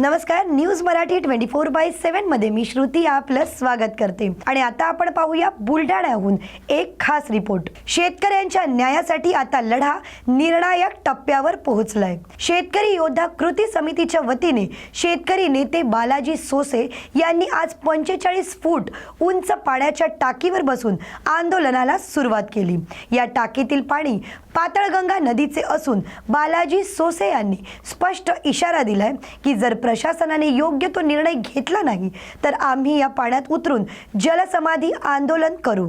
नमस्कार news Marathi twenty four by सेव्हनमध्ये मी श्रुती आपलं स्वागत करते. आणि आता आपण पाहूया बुलढाण्याहून एक खास रिपोर्ट. शेतकऱ्यांच्या न्यायासाठी आता लढा निर्णायक टप्प्यावर पोहोचलाय. शेतकरी योद्धा कृती समितीच्या वतीने शेतकरी नेते बालाजी सोसे यांनी आज पंचेचाळीस फूट उंच पाण्याच्या टाकीवर बसून आंदोलनाला सुरुवात केली. या टाकीतील पाणी पातळगंगा नदीचे असून बालाजी सोसे यांनी स्पष्ट इशारा दिलाय की जर प्रशासनाने योग्य तो निर्णय घेतला नाही तर आम्ही या पाण्यात उतरून जलसमाधी आंदोलन करू.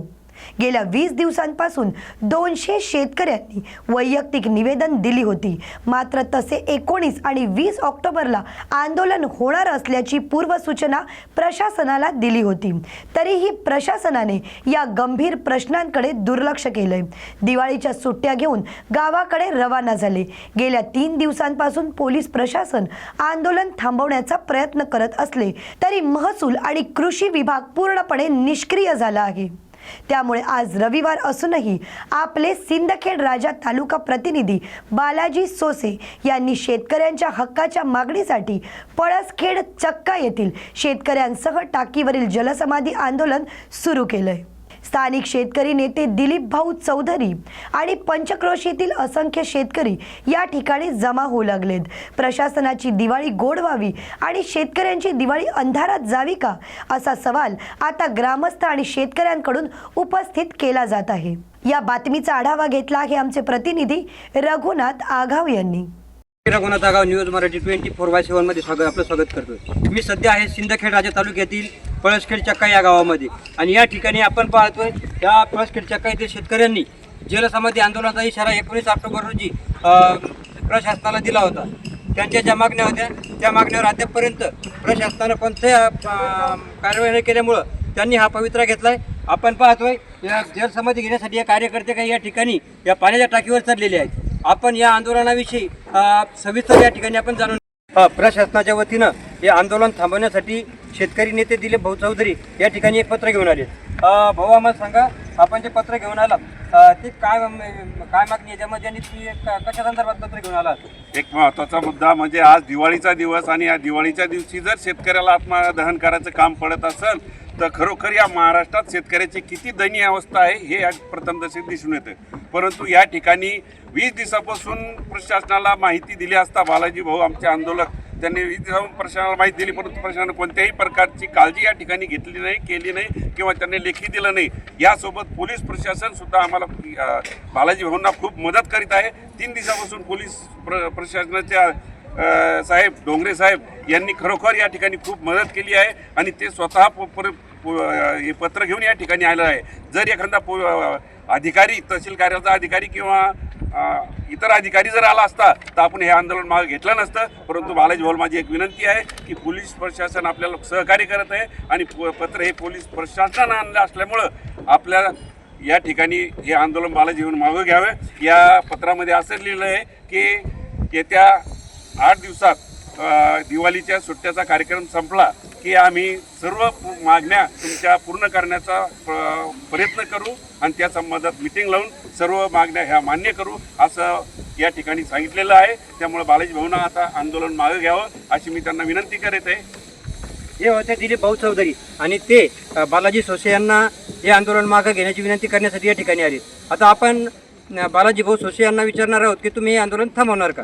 गेल्या वीस दिवसांपासून दोनशे शेतकऱ्यांनी वैयक्तिक निवेदन दिली होती. मात्र तसे एकोणीस आणि वीस ऑक्टोबरला आंदोलन होणार असल्याची पूर्वसूचना प्रशासनाला दिली होती. तरीही प्रशासनाने या गंभीर प्रश्नांकडे दुर्लक्ष केलंय. दिवाळीच्या सुट्ट्या घेऊन गावाकडे रवाना झाले. गेल्या तीन दिवसांपासून पोलीस प्रशासन आंदोलन थांबवण्याचा प्रयत्न करत असले तरी महसूल आणि कृषी विभाग पूर्णपणे निष्क्रिय झाला आहे. त्यामुळे आज रविवार असूनही आपले सिंदखेड राजा तालुका प्रतिनिधी बालाजी सोसे यांनी शेतकऱ्यांच्या हक्काच्या मागणीसाठी पळसखेड चक्का येथील शेतकऱ्यांसह टाकीवरील जलसमाधी आंदोलन सुरू केलंय. स्थानिक शेतकरी नेते दिलीप भाऊ चौधरी आणि पंचक्रोशीतील असंख्य शेतकरी या ठिकाणी जमा होऊ लागलेत. प्रशासनाची दिवाळी गोड व्हावी आणि शेतकऱ्यांची दिवाळी अंधारात जावी का? असा सवाल आता ग्रामस्थ आणि शेतकऱ्यांकडून उपस्थित केला जात आहे. या बातमीचा आढावा घेतला आहे आमचे प्रतिनिधी रघुनाथ आघाव यांनी. Raghunath Aghav news Marathi twenty four by सेवनमध्ये स्वागत आपलं स्वागत करतो मी सध्या आहे सिंदखेड राजा तालुक्यातील पळसखेड चक्का या गावामध्ये. आणि या ठिकाणी आपण पाहतोय या पळसखेड चक्का येथील शेतकऱ्यांनी जलसमाधी आंदोलनाचा इशारा एकोणीस ऑक्टोबर रोजी प्रशासनाला दिला होता. त्यांच्या ज्या मागण्या होत्या त्या मागण्यावर अद्यापपर्यंत प्रशासनानं कोणत्या कारवाई न केल्यामुळं त्यांनी हा पवित्रा घेतलाय. आपण पाहतोय या जलसमाधी घेण्यासाठी या कार्यकर्ते काही या ठिकाणी या पाण्याच्या टाकीवर चढलेले आहेत. आपण या आंदोलनाविषयी सविस्तर या ठिकाणी आपण जाणून प्रशासनाच्या वतीनं हे आंदोलन थांबवण्यासाठी शेतकरी नेते दिलीप भाऊ चौधरी या ठिकाणी एक पत्र घेऊन आले. भाऊ आम्हाला सांगा आपण जे पत्र घेऊन आला ते काय काय मागणी आहे? त्यामध्ये आणि ती कशा संदर्भात पत्र घेऊन आला? एक महत्त्वाचा मुद्दा म्हणजे आज दिवाळीचा दिवस आणि या दिवाळीच्या दिवशी जर शेतकऱ्याला आत्मदहन करायचं काम पडत असेल तर खरोखर या महाराष्ट्रात शेतकऱ्याची किती दयनीय अवस्था आहे हे या प्रथमदर्शी दिसून येतं. परंतु या ठिकाणी वीस दिवसापासून प्रशासनाला माहिती दिली असता बालाजी भाऊ आमचे आंदोलक त्यांनी इथे जाऊन प्रशासनाला माहिती दिली परंतु प्रशासनाने कोणत्याही प्रकारची काळजी या ठिकाणी घेतली नाही केली नाही किंवा त्यांनी लेखी दिलं नाही. यासोबत पोलीस प्रशासन सुद्धा आम्हाला बालाजी भाऊंना खूप मदत करीत आहे. तीन दिवसापासून पोलीस प्र प्रशासनाच्या साहेब डोंगरे साहेब यांनी खरोखर या ठिकाणी खूप मदत केली आहे आणि ते स्वतः प- प- हे पत्र घेऊन या ठिकाणी आलं आहे. जर एखादा पो अधिकारी तहसील कार्यालयाचा अधिकारी किंवा इतर अधिकारी जर आला असता तर आपण हे आंदोलन मागे घेतलं नसतं. परंतु बालाजी भाऊ माझी एक विनंती आहे की पोलीस प्रशासन आपल्याला सहकार्य करत आहे आणि प- पत्र हे पोलीस प्रशासनानं आणलं असल्यामुळं आपल्या या ठिकाणी हे आंदोलन बालाजी मागं घ्यावे. या पत्रामध्ये असं लिहिलं आहे की येत्या आठ दिवसात दिवाळीच्या सुट्ट्याचा कार्यक्रम संपला की आम्ही सर्व मागण्या तुमच्या पूर्ण करण्याचा प्रयत्न करू आणि त्या संबंधात मिटिंग लावून सर्व मागण्या ह्या मान्य करू असं या ठिकाणी सांगितलेलं आहे. त्यामुळे बालाजी भाऊंना आता आंदोलन मागं घ्यावं अशी मी त्यांना विनंती करत आहे. हे होते दिलीप भाऊ चौधरी आणि ते बालाजी सोसे यांना हे आंदोलन मागं घेण्याची विनंती करण्यासाठी या ठिकाणी आले. आता आपण बालाजी भाऊ सोसे यांना विचारणार आहोत की तुम्ही हे आंदोलन थांबवणार का?